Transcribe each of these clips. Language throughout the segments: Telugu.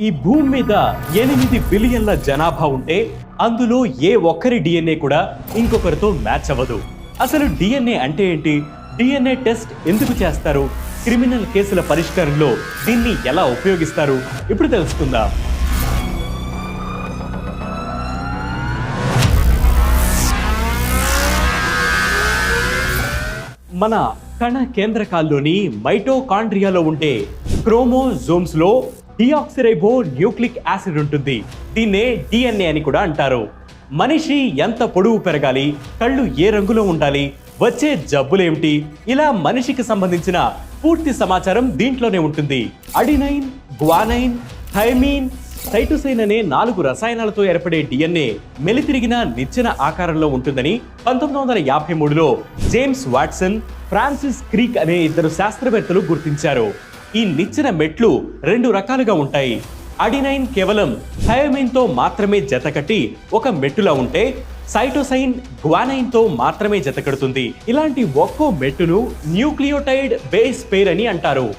ఈ భూమి మీద ఎనిమిది బిలియన్ల జనాభా ఉంటే అందులో ఏ ఒక్కరి డిఎన్ఏ కూడా ఇంకొకరితో మ్యాచ్ అవ్వదు. అసలు డిఎన్ఏ అంటే ఏంటి? డిఎన్ఏ టెస్ట్ ఎందుకు చేస్తారు? క్రిమినల్ కేసుల పరిష్కారంలో దీన్ని ఎలా ఉపయోగిస్తారు? ఇప్పుడు తెలుసుకుందాం. మన కణ కేంద్రకాల్లోని మైటోకాండ్రియాలో ఉండే క్రోమోజోమ్స్లో డియాక్సిరైబో న్యూక్లిక్ యాసిడ్ ఉంటుంది. దీన్నే డిఎన్ఏ అని కూడా అంటారు. మనిషి ఎంత పొడవు పెరగాలి కళ్ళు ఏ రంగులో ఉండాలి వచ్చే జబ్బులేమిటి? ఇలా మనిషికి సంబంధించిన పూర్తి సమాచారం దీంట్లోనే ఉంటుంది. అడినైన్ గ్వానైన్ థైమీన్ సైటోసైన్ అనే నాలుగు రసాయనాలతో ఏర్పడే డిఎన్ఏ మెలితిరిగిన నిచ్చెన ఆకారంలో ఉంటుందని పంతొమ్మిది వందల యాభై మూడులో జేమ్స్ వాట్సన్ ఫ్రాన్సిస్ క్రీక్ అనే ఇద్దరు శాస్త్రవేత్తలు గుర్తించారు. ఈ నిచ్చెన మెట్లు రెండు రకాలుగా ఉంటాయి. అడినైన్ కేవలం థయోమిన్ మాత్రమే జతకట్టి ఒక మెట్టులా ఉంటే సైటోసైన్ గ్వానైన్తో మాత్రమే జతకడుతుంది ఇలాంటి ఒక్కో మెట్టును న్యూక్లియోటైడ్ బేస్ పేర్ అని అంటారు.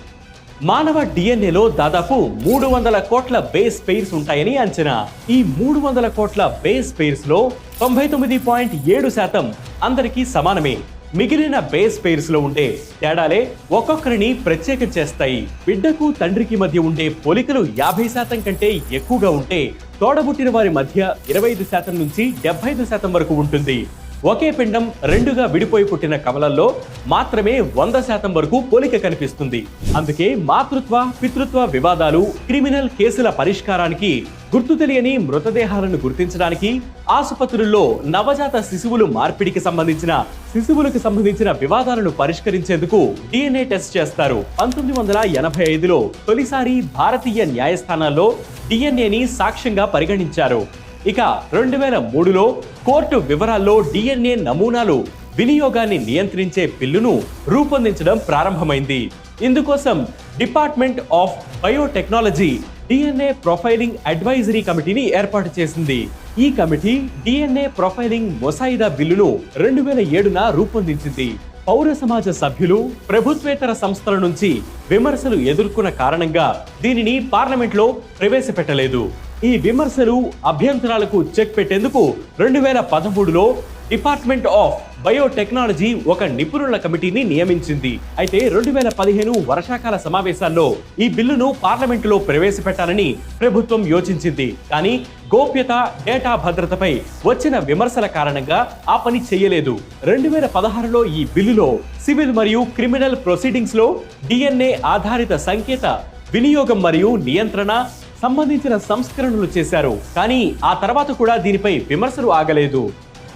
మానవ డిఎన్ఏలో దాదాపు మూడు వందల కోట్ల బేస్ పెయిర్స్ ఉంటాయని అంచనా. ఈ మూడు వందల కోట్ల బేస్ పెయిర్స్లో తొంభై తొమ్మిది పాయింట్ ఏడు శాతం అందరికీ సమానమే. మిగిలిన బేస్ పేర్స్లో లో ఉండే తేడాలే ఒక్కొక్కరిని ప్రత్యేకం చేస్తాయి. బిడ్డకు తండ్రికి మధ్య ఉండే పోలికలు యాభై శాతం కంటే ఎక్కువగా ఉంటే తోడబుట్టిన వారి మధ్య ఇరవై ఐదు శాతం నుంచి డెబ్బై ఐదు శాతం వరకు ఉంటుంది. ఒకే పిండం రెండుగా విడిపోయి పుట్టిన కమలల్లో మాత్రమే వంద శాతం వరకు పోలిక కనిపిస్తుంది. అందుకే మాతృత్వ పితృత్వ వివాదాలు క్రిమినల్ కేసుల పరిష్కారానికి గుర్తు తెలియని మృతదేహాలను గుర్తించడానికి ఆసుపత్రుల్లో నవజాత శిశువులు మార్పిడికి సంబంధించిన శిశువులకు సంబంధించిన వివాదాలను పరిష్కరించేందుకు డిఎన్ఏ టెస్ట్ చేస్తారు. పంతొమ్మిది వందల ఎనభై ఐదులో తొలిసారి భారతీయ న్యాయస్థానాల్లో డిఎన్ఏని సాక్ష్యంగా పరిగణించారు. ఇక రెండు వేల మూడులో కోర్టు వివరాల్లో డిఎన్ఏ నమూనాలు వినియోగాన్ని నియంత్రించే బిల్లును రూపొందించడం ప్రారంభమైంది. ఇందుకోసం department of biotechnology DNA profiling advisory కమిటీని ఏర్పాటు చేసింది. ఈ కమిటీ డిఎన్ఏ ప్రొఫైలింగ్ మొసాయిదా బిల్లును రెండు వేల ఏడున రూపొందించింది. పౌర సమాజ సభ్యులు ప్రభుత్వేతర సంస్థల నుంచి విమర్శలు ఎదుర్కొన్న కారణంగా దీనిని పార్లమెంట్లో ప్రవేశపెట్టలేదు. ఈ విమర్శలు అభ్యంతరాలకు చెక్ పెట్టేందుకు రెండు వేల పదమూడులో డిపార్ట్మెంట్ ఆఫ్ బయోటెక్నాలజీ ఒక నిపుణుల కమిటీని నియమించింది. అయితే రెండు వేల పదిహేను వర్షాకాల సమావేశాల్లో ఈ బిల్లును పార్లమెంటులో ప్రవేశపెట్టాలని ప్రభుత్వం యోచించింది. కానీ గోప్యత డేటా భద్రతపై వచ్చిన విమర్శల కారణంగా ఆ పని చేయలేదు. రెండు వేల పదహారులో ఈ బిల్లులో సివిల్ మరియు క్రిమినల్ ప్రొసీడింగ్స్లో డిఎన్ఏ ఆధారిత సంకేత వినియోగం మరియు నియంత్రణ సంబంధించిన సంస్కరణలు చేశారు. కానీ ఆ తర్వాత కూడా దీనిపై విమర్శలు ఆగలేదు.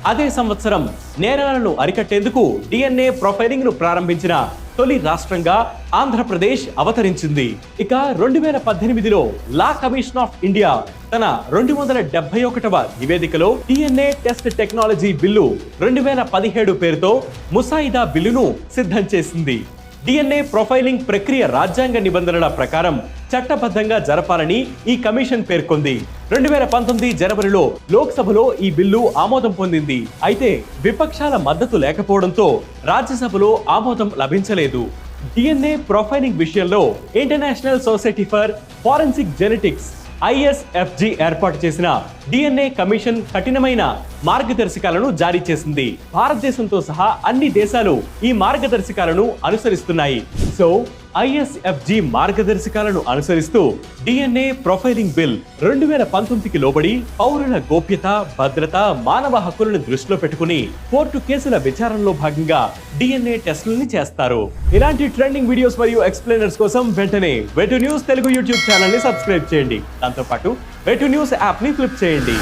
అదే సంవత్సరం నేరాలను అరికట్టేందుకు డిఎన్ఏ ప్రొఫైలింగ్ను ప్రారంభించిన తొలి రాష్ట్రంగా ఆంధ్రప్రదేశ్ అవతరించింది. ఇక రెండు వేల పద్దెనిమిదిలో లా కమిషన్ ఆఫ్ ఇండియా తన రెండు వందల డెబ్బై ఒకటవ నివేదికలో డిఎన్ఏ టెస్ట్ టెక్నాలజీ బిల్లు రెండు వేల పదిహేడు పేరుతో ముసాయిదా బిల్లును సిద్ధం చేసింది. డిఎన్ఏ ప్రొఫైలింగ్ ప్రక్రియ రాజ్యాంగ నిబంధనల ప్రకారం చట్టబద్ధంగా జరపాలని ఈ కమిషన్ పేర్కొంది. రెండు వేల పంతొమ్మిది జనవరిలో లోక్సభలో ఈ బిల్లు ఆమోదం పొందింది. అయితే విపక్షాల మద్దతు లేకపోవడంతో రాజ్యసభలో ఆమోదం లభించలేదు. డిఎన్ఏ ప్రొఫైలింగ్ విషయంలో international society for forensic genetics ISFG ఏర్పాటు చేసిన డిఎన్ఏ కమిషన్ కఠినమైన మార్గదర్శకాలను జారీ చేసింది. భారతదేశంతో సహా అన్ని దేశాలు ఈ మార్గదర్శకాలను అనుసరిస్తున్నాయి. సో ఐఎస్ఎఫ్జి మార్గదర్శకాలను అనుసరిస్తూ డిఎన్ఏ ప్రొఫైలింగ్ బిల్ రెండు వేల పంతొమ్మిదికి లోబడి పౌరుల గోప్యత భద్రత మానవ హక్కులను దృష్టిలో పెట్టుకుని కోర్టు కేసుల విచారణలో భాగంగా డిఎన్ఏ టెస్టులని చేస్తారు. ఇలాంటి ట్రెండింగ్ వీడియోస్ మరియు ఎక్స్ప్లెయినర్స్ కోసం వెంటనే వెటు న్యూస్ తెలుగు యూట్యూబ్ ఛానల్ని సబ్స్క్రైబ్ చేయండి. దాంతోపాటు వెటు న్యూస్ యాప్ని చేయండి.